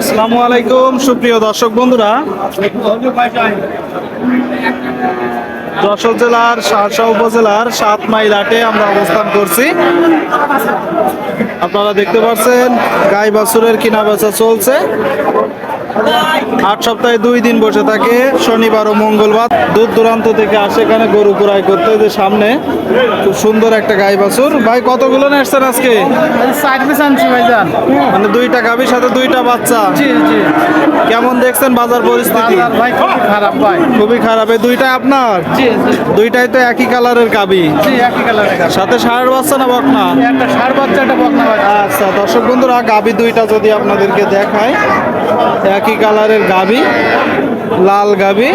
আসসালামু আলাইকুম, সুপ্রিয় দর্শক বন্ধুরা। যশোর জেলার সারসা উপজেলার সাত মাইল আটে আমরা অবস্থান করছি। আপনারা দেখতে পাচ্ছেন গাই বাছুরের কিনা বেচা চলছে। আট সপ্তাহে দুই দিন বসে থাকে শনিবার ও মঙ্গলবার। দূর দূরান্ত থেকে আসে এখানে গরু কুড়াই করতে যে সামনে খুব সুন্দর একটা গাই বাছুর। ভাই কতগুলো নেসছেন আজকে? মানে দুইটা গাভীর সাথে দুইটা বাচ্চা। কেমন দেখছেন বাজার পরিস্থিতি? ভাই খুব খারাপ ভাই। খুবই খারাপ। এই দুইটা আপনার? দুইটাই তো একই কালারের গাবি একই কালারের সাথে ষাঁড় বাচ্চা না বকনা? একটা বাচ্চা একটা বকনা আচ্ছা দর্শক বন্ধুরা গাবি দুইটা যদি আপনাদেরকে দেখায় একই কালারের গাবি লাল গাবি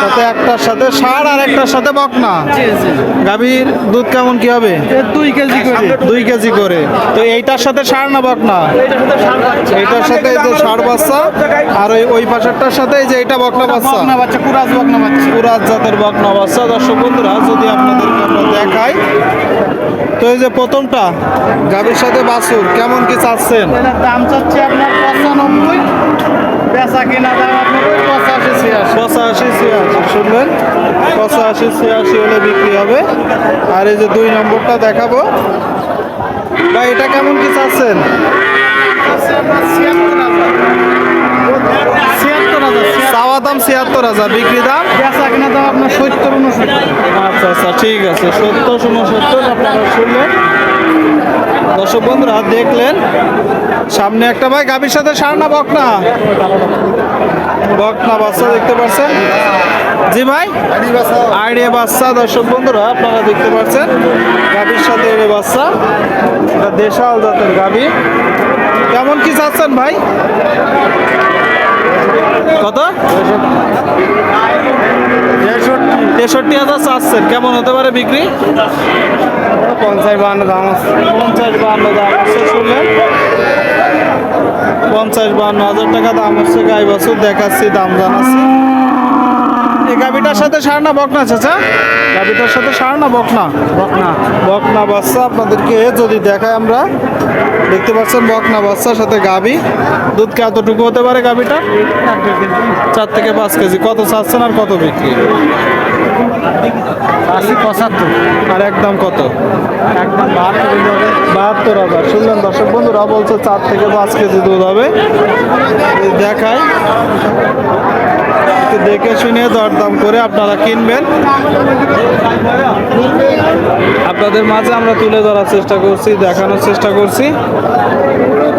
সাথে একটার সাথে ষাঁড় আর একটার সাথে বকনা। জি জি। গাবির দুধ কেমন কি হবে? দুই কেজি করে। দুই কেজি করে। তো এইটার সাথে ষাঁড় না বকনা? এইটার সাথে এই যে ষাঁড় বাচ্চা আর ওই ওই পাশেরটার সাথে এই যে এটা বকনা বাচ্চা। বকনা বাচ্চা কুরাজ বকনা বাচ্চা। পুরাত জাতের বকনা বাচ্চা। দর্শক বন্ধুরা যদি আপনাদেরকে আমরা দেখাই তো এই যে প্রথমটা গাভীর সাথে বাছুর কেমন কি চাচ্ছেন? দাম চাচ্ছে আপনার পঁচানব্বই। বেচা কিনা দাম আপনার পঁচাশি ছিয়াশি। পঁচাশি ছিয়াশি শুনলেন? পঁচাশি ছিয়াশি হলে বিক্রি হবে। আর এই যে দুই নম্বরটা দেখাবো। বা এটা কেমন কি চাচ্ছেন? চাওয়া দাম ছিয়াত্তর হাজার বিক্রি দাম? বেচা কিনা দাম আপনার সত্তর উনসত্তর আচ্ছা আচ্ছা ঠিক আছে সত্তর উনসত্তর আপনারা শুনলেন। দর্শক বন্ধুরা, দেখলেন? সামনে একটা ভাই, গাভীর সাথে সার না বকনা। বকনা বাচ্চা দেখতে পাচ্ছেন? জি ভাই? আইডিয়া বাচ্চা, দর্শক বন্ধুরা, আপনারা দেখতে পাচ্ছেন? গাভীর সাথে এড়ে বাচ্চা। দেশাল জাতের গাভী। কেমন কি চাচ্ছেন ভাই? কত? তেষট্টি হাজার চাচ্ছেন। কেমন হতে পারে বিক্রি? পঞ্চাশ বান্ন দাম আছে। পঞ্চাশ বান্ন দাম শুনলেন পঞ্চাশ বান্ন হাজার টাকা দাম হচ্ছে গাই বাছুর দেখাচ্ছি দাম জানাচ্ছি। এই গাবিটার সাথে সার না বকনা চাচা? গাবিটার সাথে সার না বকনা? বকনা। বকনা বাচ্চা আপনাদেরকে যদি দেখায় আমরা দেখতে পাচ্ছেন বকনা বাচ্চার সাথে গাবি দুধ কে এতটুকু হতে পারে গাবিটা চার থেকে পাঁচ কেজি। কত চাচ্ছেন আর কত বিক্রি? আশি পঁচাত্তর। আর একদম কত? একদম বাহাত্তর হবে। বাহাত্তর হাজার শুনলেন দর্শক বন্ধুরা বলছে চার থেকে পাঁচ কেজি দুধ হবে। দেখাই। দেখে শুনে দরদাম করে আপনারা কিনবেন। আপনাদের মাঝে আমরা তুলে ধরার চেষ্টা করছি দেখানোর চেষ্টা করছি।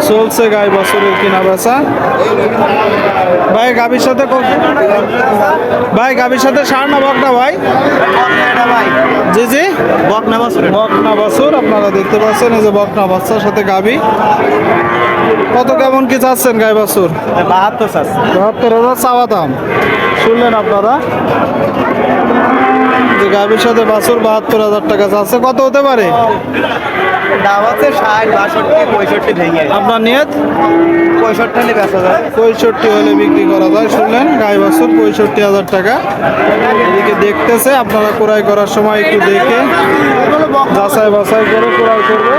চলছে গাই বছরের কিনা বেচা ভাই গাভীর সাথে ভাই গাভীর সাথে সার না বকনা ভাই? জি জি। বকনা বাসুর বকনা বছর আপনারা দেখতে পাচ্ছেন এই যে বকনা বাচ্চার সাথে গাবি কত কেমন কি চাচ্ছেন গাই বাছুর? বাহাত্তর বাহাত্তর হাজার চাওয়া দাম। শুনলেন আপনারা? যে গাভীর সাথে বাছুর বাহাত্তর হাজার টাকা চাচ্ছে কত হতে পারে? দাম আছে ষাট বাষট্টি পঁয়ষট্টি ভেঙে। আপনার নিয়ত? পঁয়ষট্টি হলে বেচা যায়। পঁয়ষট্টি হলে বিক্রি করা যায়। শুনলেন গাই বাছুর পঁয়ষট্টি হাজার টাকা। এদিকে দেখতেছে আপনারা ক্রয় করার সময় একটু দেখে যাচাই বাছাই করে ক্রয় করবে।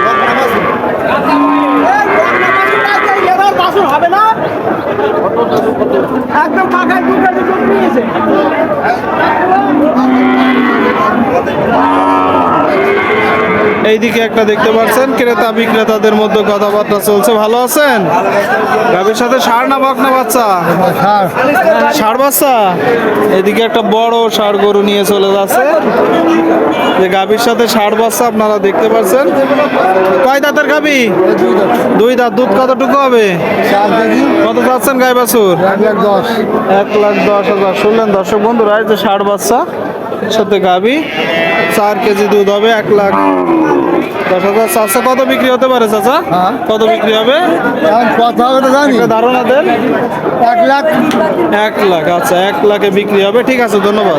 একদম ফাঁকায় দুটো দুটো নিয়েছে এইদিকে একটা দেখতে পাচ্ছেন, ক্রেতা বিক্রেতাদের মধ্যে কথাবার্তা চলছে। ভালো আছেন? গাভীর সাথে ষাঁড় না বকনা বাচ্চা? ষাঁড় বাচ্চা? এদিকে একটা বড় ষাঁড় গরু নিয়ে চলে যাচ্ছে। যে গাভীর সাথে ষাঁড় বাচ্চা আপনারা দেখতে পাচ্ছেন। কয় দাঁতের গাভী? দুই দাঁত। দুধ কতটুকু হবে? কত চাচ্ছেন গাই বাছুর? এক লাখ দশ হাজার। শুনলেন দর্শক বন্ধুরা যে ষাঁড় বাচ্চা, সাথে গাভী, চার কেজি দুধ হবে এক লাখ কত বিক্রি হতে পারে চাচা? হ্যাঁ। কত বিক্রি হবে? কথা হবে তো জানি। ধারণা দেন। এক লাখ। এক লাখ আচ্ছা এক লাখে বিক্রি হবে। ঠিক আছে ধন্যবাদ।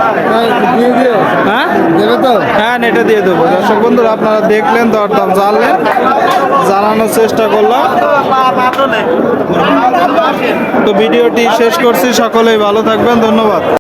হ্যাঁ? দেবে তো? হ্যাঁ নেটে দিয়ে দেবো। দর্শক বন্ধুরা আপনারা দেখলেন দরদাম জানলেন জানানোর চেষ্টা করলাম। তো ভিডিওটি শেষ করছি। সকলেই ভালো থাকবেন। ধন্যবাদ।